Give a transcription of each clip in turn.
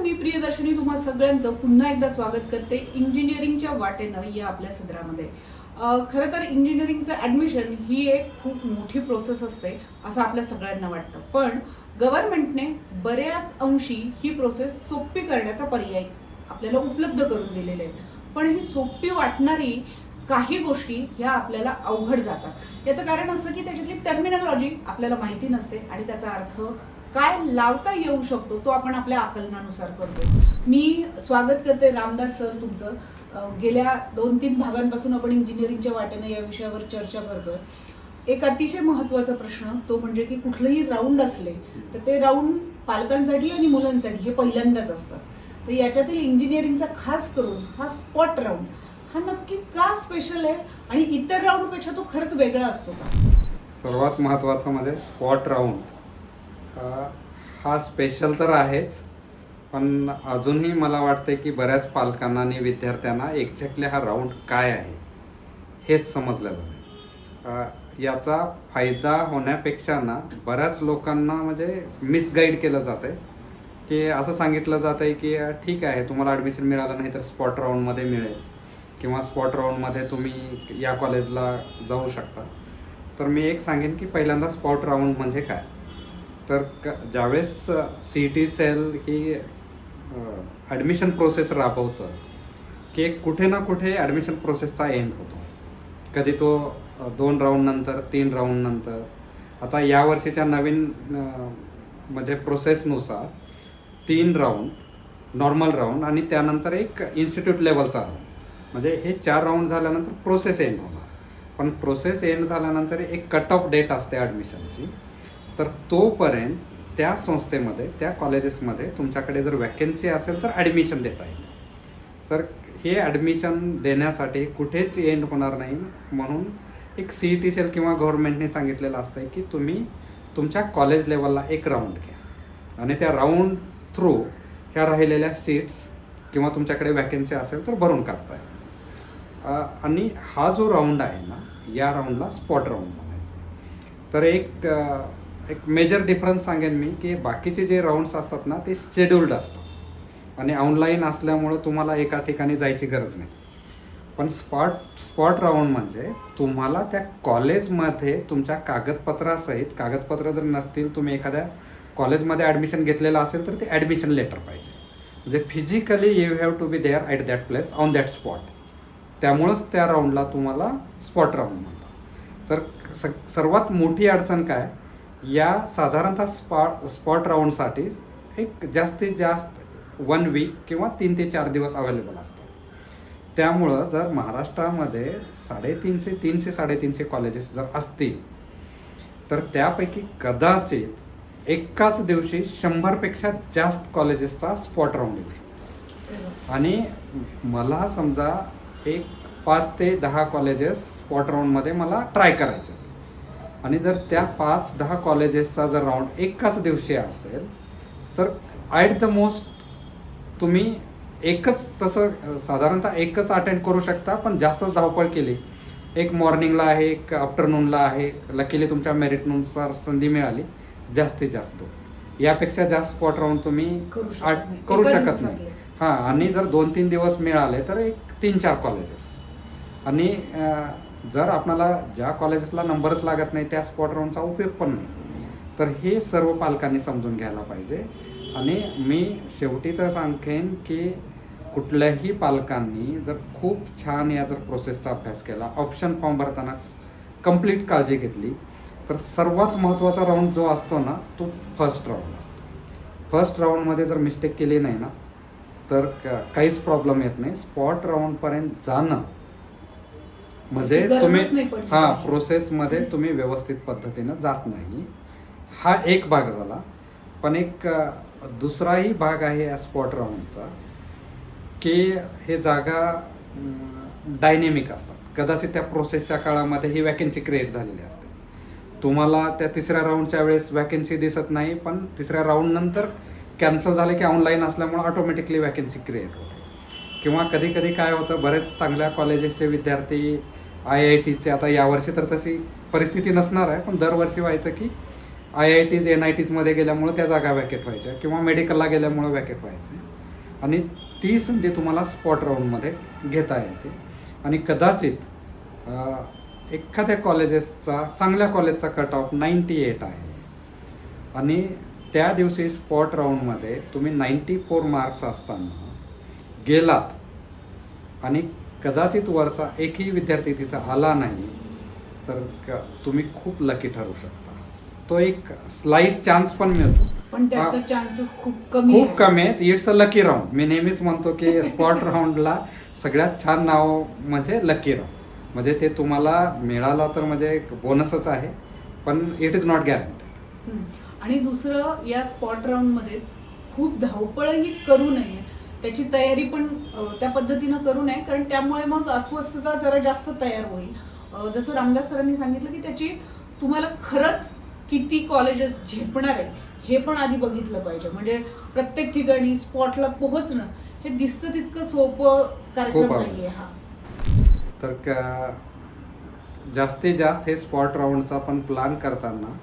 मी प्रियदर्शनी. तुम्हा सगळ्यांचं पुन्हा एकदा स्वागत करते इंजिनिअरिंगच्या वाटेनं या आपल्या सदरामध्ये. खरं तर इंजिनिअरिंगचं ऍडमिशन ही एक खूप मोठी प्रोसेस असते असं आपल्या सगळ्यांना वाटतं. पण गव्हर्नमेंटने बऱ्याच अंशी ही प्रोसेस सोपी करण्याचा पर्याय आपल्याला उपलब्ध करून दिलेले आहेत. पण ही सोपी वाटणारी काही गोष्टी ह्या आपल्याला अवघड जातात. याचं कारण असं की त्याच्यातली टर्मिनॉलॉजी आपल्याला माहिती नसते आणि त्याचा अर्थ काय लावता येऊ शकतो तो आपण आपल्या आकलनानुसार करतो मी स्वागत करते रामदास सर तुमचं. गेल्या दोन तीन भागांपासून आपण इंजिनिअरिंगच्या वाटेनं या विषयावर चर्चा करतोय. एक अतिशय महत्त्वाचा प्रश्न तो म्हणजे की कुठलंही राऊंड असले तर ते राऊंड पालकांसाठी आणि मुलांसाठी हे पहिल्यांदाच असतात. तर याच्यातील इंजिनिअरिंगचा खास करून हा स्पॉट राऊंड हा नक्की का स्पेशल आहे आणि इतर राऊंडपेक्षा तो खरंच वेगळा असतो का? सर्वात महत्त्वाचं म्हणजे स्पॉट राऊंड हा स्पेशल तर आहेच पण अजूनही मला वाटते की बऱ्याच पालकांना आणि विद्यार्थ्यांना एक्झॅक्टली हा राऊंड काय आहे हेच समजलेलं नाही. याचा फायदा होण्यापेक्षा ना बऱ्याच लोकांना म्हणजे मिसगाईड केलं जात आहे की असं सांगितलं जात आहे की ठीक आहे तुम्हाला ॲडमिशन मिळालं नाही तर स्पॉट राऊंडमध्ये मिळेल किंवा स्पॉट राऊंडमध्ये तुम्ही या कॉलेजला जाऊ शकता. तर मी एक सांगेन की पहिल्यांदा स्पॉट राऊंड म्हणजे काय? तर क ज्यावेळेस सी टी सेल ही ॲडमिशन प्रोसेस राबवतं की कुठे ना कुठे ॲडमिशन प्रोसेसचा एंड होतो. कधी तो दोन राऊंड नंतर तीन राऊंड नंतर. आता या वर्षीच्या नवीन म्हणजे प्रोसेसनुसार तीन राऊंड नॉर्मल राऊंड आणि त्यानंतर एक इन्स्टिट्यूट लेवलचा राऊंड म्हणजे हे चार राऊंड झाल्यानंतर प्रोसेस एंड होणार. पण प्रोसेस एंड झाल्यानंतर एक कट ऑफ डेट असते ॲडमिशनची तर तोपर्यंत त्या संस्थेमध्ये त्या कॉलेजेसमध्ये तुमच्याकडे जर वॅकन्सी असेल तर ॲडमिशन देता येईल. तर हे ॲडमिशन देण्यासाठी कुठेच एंड होणार नाही. म्हणून एक सी ई टी सेल किंवा गव्हर्नमेंटने सांगितलेलं असतं की तुम्ही तुमच्या कॉलेज लेवलला एक राऊंड घ्या. आणि त्या राऊंड थ्रू ह्या राहिलेल्या सीट्स किंवा तुमच्याकडे वॅकन्सी असेल तर भरून काढता येईल. आणि हा जो राऊंड आहे ना या राऊंडला स्पॉट राऊंड म्हणायचं. तर एक एक मेजर डिफरन्स सांगेन मी की बाकीचे जे राऊंड्स असतात ना ते शेड्युल्ड असतात. आणि ऑनलाईन असल्यामुळं तुम्हाला एका ठिकाणी जायची गरज नाही. पण स्पॉट स्पॉट राऊंड म्हणजे तुम्हाला त्या कॉलेजमध्ये तुमच्या कागदपत्रासहित कागदपत्र जर नसतील तुम्ही एखाद्या कॉलेजमध्ये ॲडमिशन घेतलेलं असेल तर ते ॲडमिशन लेटर पाहिजे. म्हणजे physically you have to be there at that place on that spot त्यामुळंच त्या राऊंडला तुम्हाला स्पॉट राऊंड म्हणतात. तर स सर्वात मोठी अडचण काय? या साधारणतः स्पॉट स्पॉट राऊंडसाठी एक जास्तीत जास्त वन वीक किंवा तीन ते चार दिवस अवेलेबल असतात त्यामुळं जर महाराष्ट्रामध्ये साडेतीनशे तीनशे साडेतीनशे कॉलेजेस जर असतील तर त्यापैकी कदाचित एकाच दिवशी शंभरपेक्षा जास्त कॉलेजेसचा स्पॉट राऊंड येऊ शकतो आणि मला समजा एक पाच ते दहा कॉलेजेस स्पॉट राऊंडमध्ये मला ट्राय करायचे आहेत. आणि जर त्या पाच दहा कॉलेजेसचा जर राऊंड एकाच दिवशी असेल तर ॲट द मोस्ट तुम्ही एकच तसं साधारणतः एकच अटेंड करू शकता पण जास्तच धावपळ केली. एक मॉर्निंगला आहे एक आफ्टरनूनला आहे लकीली तुमच्या मेरिटनुसार संधी मिळाली जास्तीत जास्त. यापेक्षा जास्त स्पॉट राऊंड तुम्ही करू शकत नाही. हां आणि जर दोन तीन दिवस मिळाले तर एक तीन चार कॉलेजेस. आणि जर आपल्याला ज्या कॉलेजेसला नंबरच लागत नाही त्या स्पॉट राऊंडचा उपयोग पण नाही. तर हे सर्व पालकांनी समजून घ्यायला पाहिजे. आणि मी शेवटी तर सांगेन की कुठल्याही पालकांनी जर खूप छान या जर प्रोसेसचा अभ्यास केला ऑप्शन फॉर्म भरताना कंप्लीट काळजी घेतली तर सर्वात महत्त्वाचा राऊंड जो असतो ना तो फर्स्ट राऊंड असतो. फर्स्ट राऊंडमध्ये जर मिस्टेक केली नाही ना तर क- काहीच प्रॉब्लेम येत नाही. स्पॉट राऊंडपर्यंत जाणं म्हणजे तुम्ही हा पाहिजे. प्रोसेसमध्ये तुम्ही व्यवस्थित पद्धतीनं जात नाही. हा एक भाग झाला. पण एक दुसराही भाग आहे या स्पॉट राऊंडचा की हे जागा डायनेमिक असतात. कदाचित त्या प्रोसेसच्या काळामध्ये ही वॅकन्सी क्रिएट झालेली असते. तुम्हाला त्या तिसऱ्या राऊंडच्या वेळेस वॅकन्सी दिसत नाही पण तिसऱ्या राऊंड नंतर कॅन्सल झाले की ऑनलाईन असल्यामुळे ऑटोमॅटिकली वॅकन्सी क्रिएट होते. किंवा कधी कधी काय होतं बरेच चांगल्या कॉलेजेसचे विद्यार्थी आय आय टीचे आता यावर्षी तर तशी परिस्थिती नसणार आहे पण दरवर्षी व्हायचं की I I Ts N I टीजमध्ये गेल्यामुळं त्या जागा वॅकेट व्हायच्या किंवा मेडिकलला गेल्यामुळं वॅकेट व्हायचे. आणि ती संधी तुम्हाला स्पॉट राऊंडमध्ये घेता येते. आणि कदाचित एखाद्या कॉलेजेसचा चांगल्या कॉलेजचा कट ऑफ नाईंटी एट आहे. आणि त्या दिवशी स्पॉट राऊंडमध्ये तुम्ही नाईंटी फोर मार्क्स असताना गेलात. आणि कदाचित वरचा एकही विद्यार्थी तिथं आला नाही तर क- तुम्ही खूप लकी ठरू शकता. तो एक स्लाईट चान्स पण मिळतो. पण त्याचे. चान्सेस खूप कमी खूप. कमी आहेत. इट्स अ लकी राऊंड मी नेहमीच म्हणतो की स्पॉट राऊंडला सगळ्यात छान नाव म्हणजे लकी राऊंड म्हणजे ते तुम्हाला मिळाला तर म्हणजे बोनसच आहे पण इट इज नॉट गॅरंटेड हम्म. आणि दुसरं या स्पॉट राऊंडमध्ये खूप धावपळही करू नये. त्याची तयारी पण त्या पद्धतीनं करू नये कारण त्यामुळे मग अस्वस्थता जरा जास्त तयार होईल. जसं रामदास सरांनी सांगितलं की त्याची तुम्हाला खरंच किती कॉलेजेस झेपणार आहे हे पण आधी बघितलं पाहिजे. म्हणजे प्रत्येक ठिकाणी स्पॉटला पोहोचणं हे दिसतं तितकं सोपं कार्यक्रम. नाहीये हा. तर क- जास्तीत जास्त हे स्पॉट राऊंडचा पण प्लॅन करताना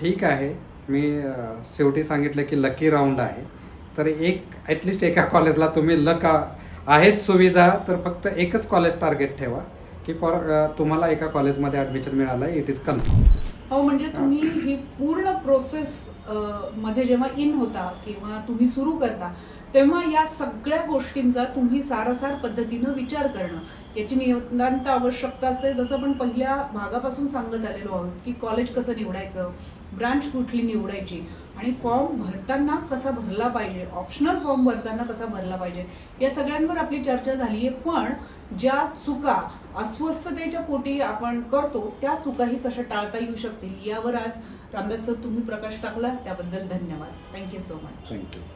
ठीक आहे मी शेवटी सांगितलं की लकी राऊंड आहे. तर एक ॲटलिस्ट एका कॉलेजला तुम्ही लक आहेत सुविधा तर फक्त एकच कॉलेज टार्गेट ठेवा की फॉर तुम्हाला एका कॉलेजमध्ये ॲडमिशन मिळालं इट इज कन्फर्म. हो म्हणजे तुम्ही ही पूर्ण प्रोसेस मध्ये जेव्हा इन होता किंवा तुम्ही सुरू करता तेव्हा या सगळ्या गोष्टींचा तुम्ही सारासार पद्धतीनं विचार करणं. याची नितांत आवश्यकता असते. जसं आपण पहिल्या भागापासून सांगत आलेलो आहोत की कॉलेज कसं निवडायचं ब्रांच कुठली निवडायची आणि फॉर्म भरताना कसा भरला पाहिजे ऑप्शनल फॉर्म भरताना कसा भरला पाहिजे या सगळ्यांवर आपली चर्चा झाली आहे पण ज्या चुका अस्वस्थतेच्या पोटी आपण करतो त्या चुकाही कशा टाळता येऊ शकतील यावर आज रामदास सर तुम्ही प्रकाश टाकला. त्याबद्दल धन्यवाद. Thank you so much thank you